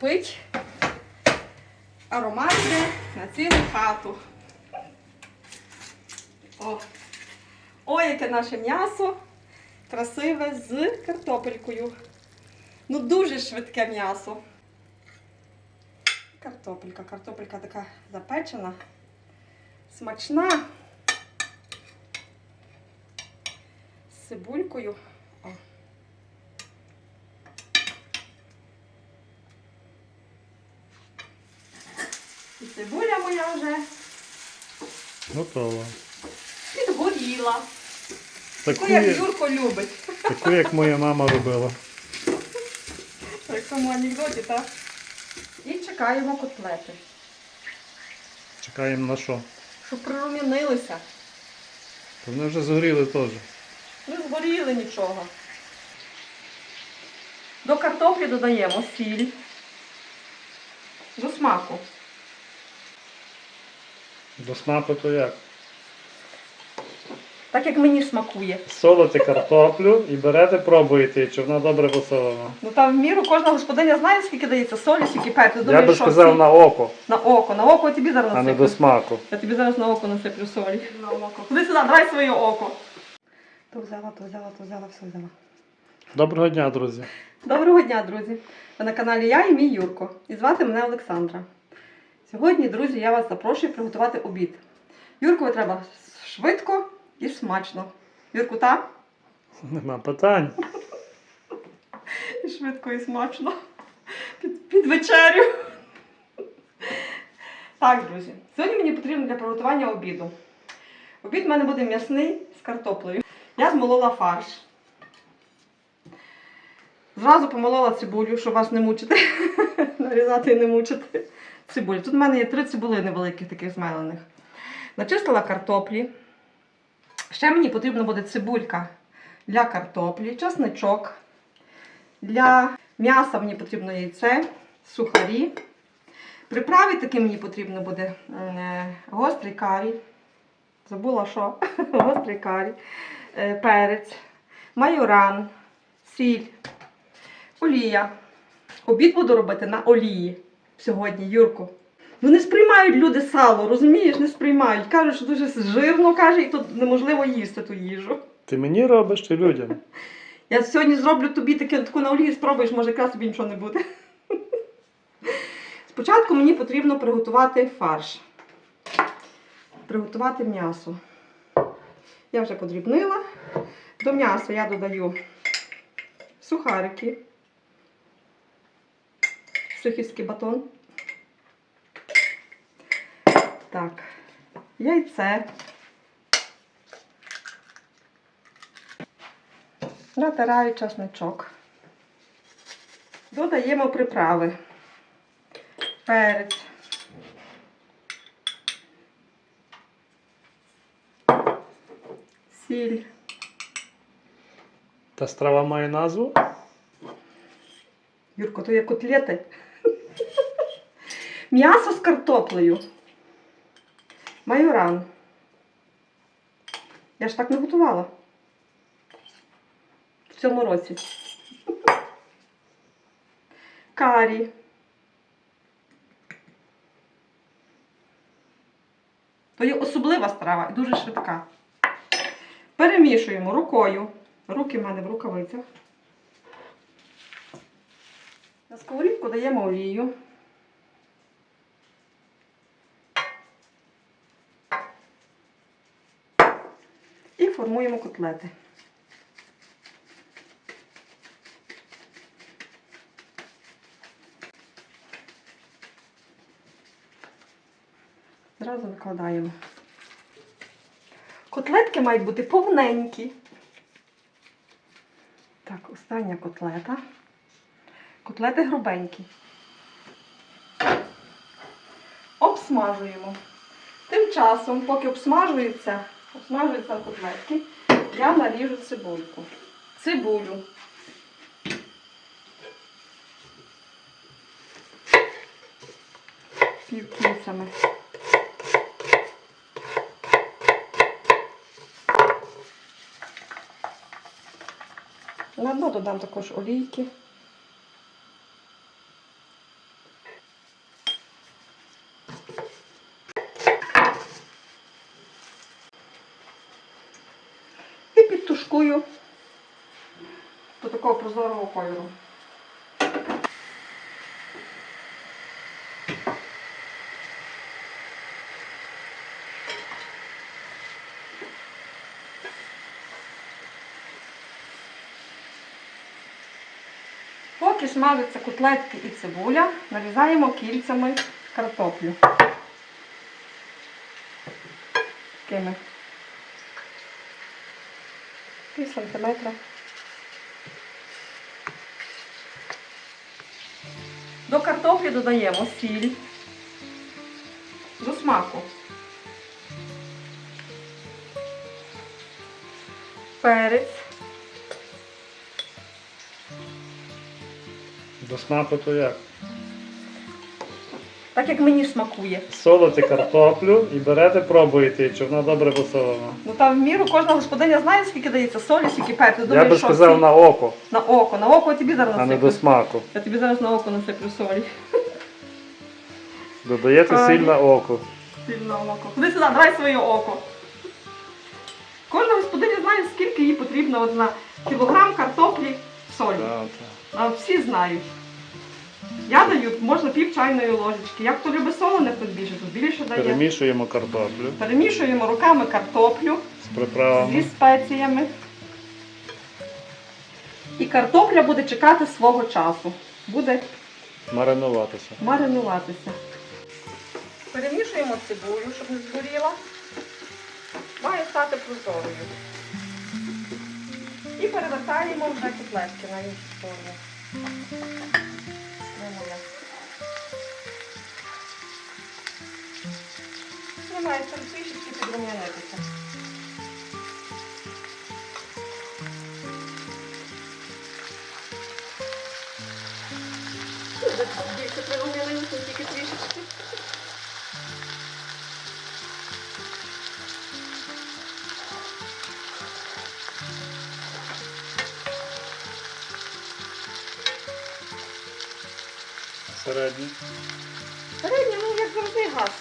кипить. Аромат на цілу хату. О. Ой, яке наше м'ясо. Красиве з картопелькою. Ну, дуже швидке м'ясо. Картопелька. Картопелька така запечена, смачна. З цибулькою. О. І цибуля моя вже Готово. підгоріла. Таку, Таку, як Юрко любить. таку, як моя мама робила. Як в тому анекдоті, так? І чекаємо котлети, Чекаємо на що? щоб прирум'янилися. То вони вже згоріли теж. Не згоріли нічого. До картоплі додаємо сіль. До смаку. До смаку то як? Так як мені смакує. Солите картоплю і берете, пробуєте, чи вона добре посолена. Ну там в міру кожна господиня знає, скільки дається солі, скільки перцю. Я би сказав на око, на око. На око я тобі зараз а не до смаку. Я тобі зараз на око насиплю солі. На око. Ходи сюди, давай своє око. То взяла, то взяла, то взяла, все взяла. Доброго дня, друзі. Доброго дня, друзі! Ви на каналі Я і мій Юрко. І звати мене Олександра. Сьогодні, друзі, я вас запрошую приготувати обід. Юркові треба швидко і смачно. Юрку, так? Нема питань. І швидко і смачно. Під, під вечерю. Так, друзі. Сьогодні мені потрібно для приготування обіду. Обід в мене буде м'ясний з картоплею. Я змолола фарш. Зразу помолола цибулю, щоб вас не мучити. Нарізати і не мучити. Цибулю. Тут в мене є три цибулини великих, таких змелених. Начистила картоплі. Ще мені потрібна буде цибулька для картоплі, чесничок. Для м'яса мені потрібно яйце, сухарі. Приправи таки мені потрібно буде е, гострий карі. Забула що? гострий карі, е, перець, майоран, сіль, олія. Обід буду робити на олії сьогодні, Юрку. Ну не сприймають люди сало, розумієш? Не сприймають. Кажуть, що дуже жирно, каже, і тут неможливо їсти ту їжу. Ти мені робиш чи людям? Я сьогодні зроблю тобі таке таку на олії, спробуєш, може якраз тобі нічого не буде. Спочатку мені потрібно приготувати фарш. Приготувати м'ясо. Я вже подрібнила. До м'яса я додаю сухарики, сухівський батон. Так, яйце. Натираю часничок. Додаємо приправи. Перець. Сіль. Та страва має назву? Юрко, то є котлети. М'ясо з картоплею. Майоран. Я ж так не готувала. В цьому році. Карі. То є особлива страва і дуже швидка. Перемішуємо рукою. Руки в мене в рукавицях. На сковорідку даємо олію. І формуємо котлети. Зразу викладаємо. Котлетки мають бути повненькі. Так, остання котлета. Котлети грубенькі. Обсмажуємо. Тим часом, поки обсмажуються, обсмажуються котлетки, я наріжу цибульку. Цибулю. Півкільцями. На дно додам також олійки. Тушкую до такого прозорого кольору. Поки смажаться котлетки і цибуля, нарізаємо кільцями картоплю. Такими. Пів сантиметра. До картоплі додаємо сіль. До смаку. Перець. До смаку то як? Так як мені смакує. Солите картоплю і берете, пробуєте, чи вона добре посолена. Ну там в міру кожна господиня знає, скільки дається солі, скільки перцю. Я би сказав всі- на око, на око. На око я тобі зараз а не до смаку. Я тобі зараз на око насиплю солі. Додаєте Ай. сіль на око. Сильно око. Ходи сюди, давай своє око. Кожна господиня знає, скільки їй потрібно от на кілограм картоплі солі. Так, так. А всі знають. Я даю, можна пів чайної ложечки. Як хто любить солене, хто більше, то більше дає. Перемішуємо картоплю Перемішуємо руками картоплю з зі приправами. спеціями. І картопля буде чекати свого часу. Буде Маринуватися. маринуватися. Перемішуємо цибулю, щоб не згоріла. Має стати прозорою. І перевертаємо вже котлетки на іншу сторону. Там трішечки підрум'янитися. Більше прирум'янилося, тільки трішечки. Середній. Середня, ну як завжди газ.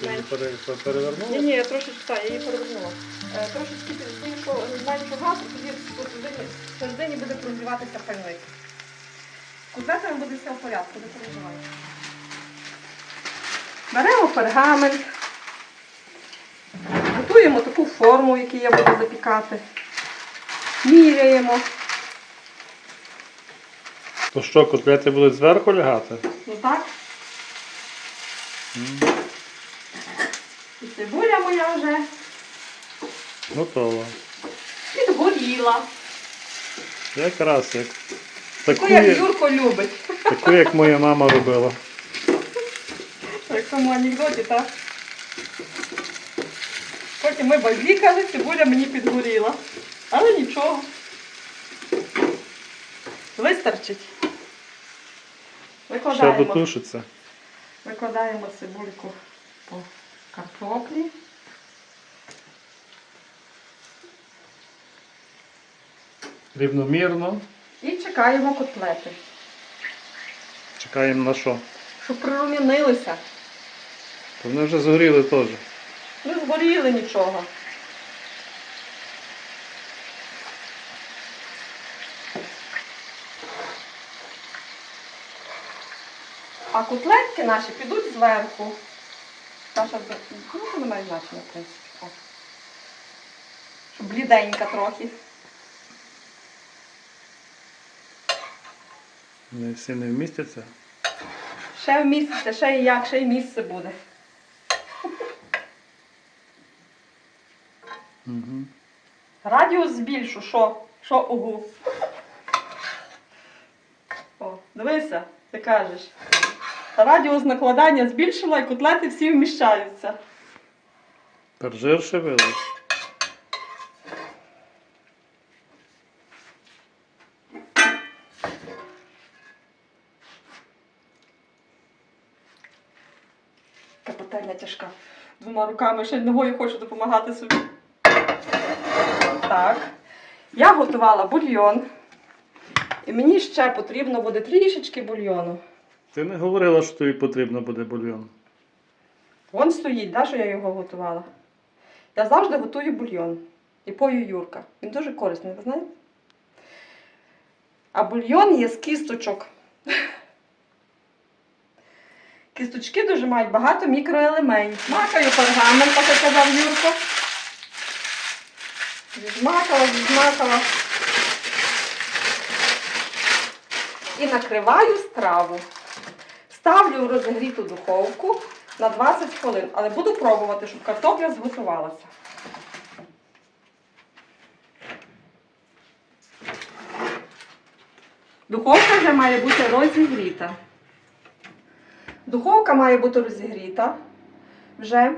Ти її Менше. пере- Ні, перевернула? ні, я трошечки, так, я її перевернула. Е, Трошечки більше, менше газу, тоді всередині буде прогріватися пальник. Котлетами буде все в порядку, не переживай. Беремо пергамент, готуємо таку форму, в якій я буду запікати. Міряємо. То що, котлети будуть зверху лягати? Ну так. М, цибуля моя вже Готово. підгоріла. Якраз як. Таку, Таку, як як- Юрко любить. таку, як моя мама робила. Як в тому анекдоті, так? Потім ми базікали, цибуля мені підгоріла. Але нічого. Вистачить. Ще Викладаємо, дотушиться. викладаємо цибульку по картоплі. Рівномірно. І чекаємо котлети, Чекаємо на що? щоб прорум'янилися. То вони вже згоріли теж. Не згоріли нічого. А котлетки наші підуть зверху. Саша, ну, це не має значення, в принципі. О. Щоб бліденька трохи. Вони всі не вмістяться. Ще вміститься, ще і як, ще й місце буде. Угу. Радіус збільшу, що? Що угу. О, дивися, ти кажеш. Радіус накладання збільшила і котлети всі вміщаються. Тепер жир шевелить. Пательня тяжка. Двома руками ще ногою хочу допомагати собі. Так. Я готувала бульйон. І мені ще потрібно буде трішечки бульйону. Ти не говорила, що тобі потрібно буде бульйон. Вон стоїть, да, що я його готувала. Я завжди готую бульйон. І пою Юрка. Він дуже корисний, ви знаєте? А бульйон є з кісточок. Кісточки дуже мають багато мікроелементів. Макаю пергамент, так як казав Юрко. Відмакала, відмакала. І накриваю страву. Ставлю в розігріту духовку на 20 хвилин, але буду пробувати, щоб картопля зготувалася. Духовка вже має бути розігріта. Духовка має бути розігріта вже.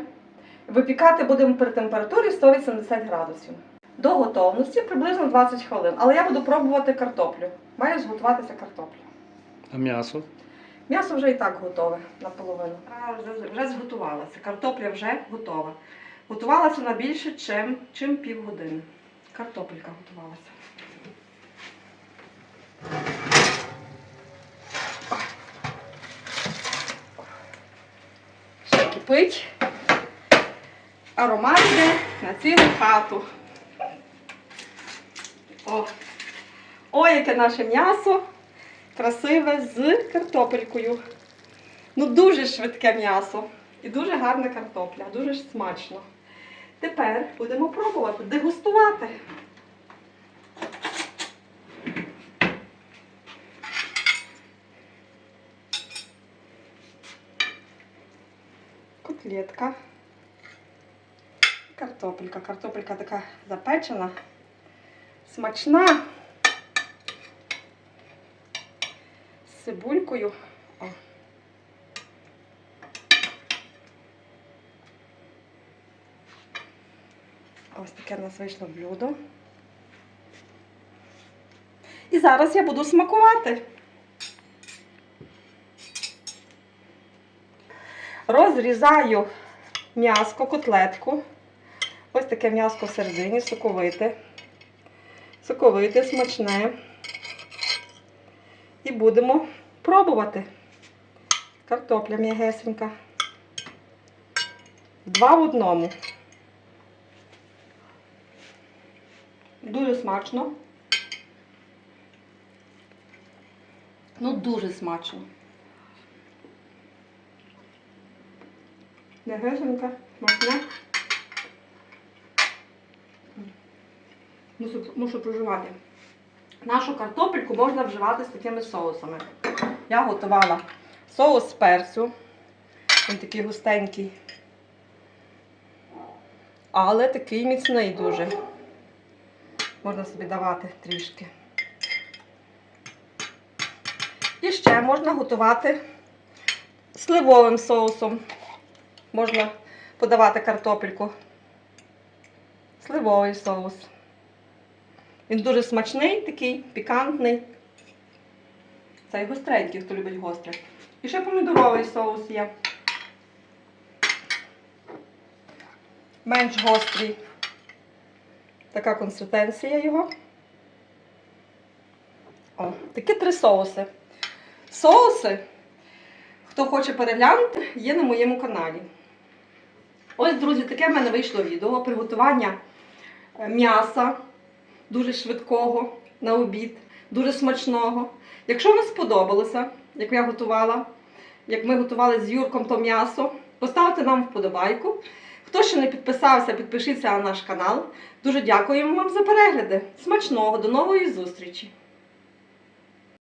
Випікати будемо при температурі 180 градусів. До готовності приблизно 20 хвилин. Але я буду пробувати картоплю. Має зготуватися картопля. А м'ясо? М'ясо вже і так готове наполовину. А, вже, вже зготувалася. Картопля вже готова. Готувалася на більше, чим, чим півгодини. Картопелька готувалася. Ще кипить. Аромат йде на цілу хату. О, Ой, яке наше м'ясо красиве з картопелькою. Ну, дуже швидке м'ясо і дуже гарна картопля, дуже ж смачно. Тепер будемо пробувати дегустувати. Котлетка. Картопелька. Картопелька така запечена, смачна. з цибулькою. О. Ось таке в нас вийшло блюдо. І зараз я буду смакувати. Розрізаю м'яско, котлетку. Ось таке м'яско в середині, соковите. Соковите, смачне. І будемо пробувати. Картопля м'ягесенька. Два в одному. Дуже смачно. Ну, дуже смачно. М'ягесенька, смачна. Мушу, проживати. Нашу картопельку можна вживати з такими соусами. Я готувала соус з перцю. Він такий густенький. Але такий міцний дуже. Можна собі давати трішки. І ще можна готувати сливовим соусом. Можна подавати картопельку. Сливовий соус. Він дуже смачний, такий, пікантний. Цей гостренький, хто любить гостре. І ще помідоровий соус є. Менш гострий. Така консистенція його. О, такі три соуси. Соуси, хто хоче переглянути, є на моєму каналі. Ось, друзі, таке в мене вийшло відео приготування е, м'яса дуже швидкого на обід, дуже смачного. Якщо вам сподобалося, як я готувала, як ми готували з Юрком то м'ясо, поставте нам вподобайку. Хто ще не підписався, підпишіться на наш канал. Дуже дякуємо вам за перегляди. Смачного, до нової зустрічі!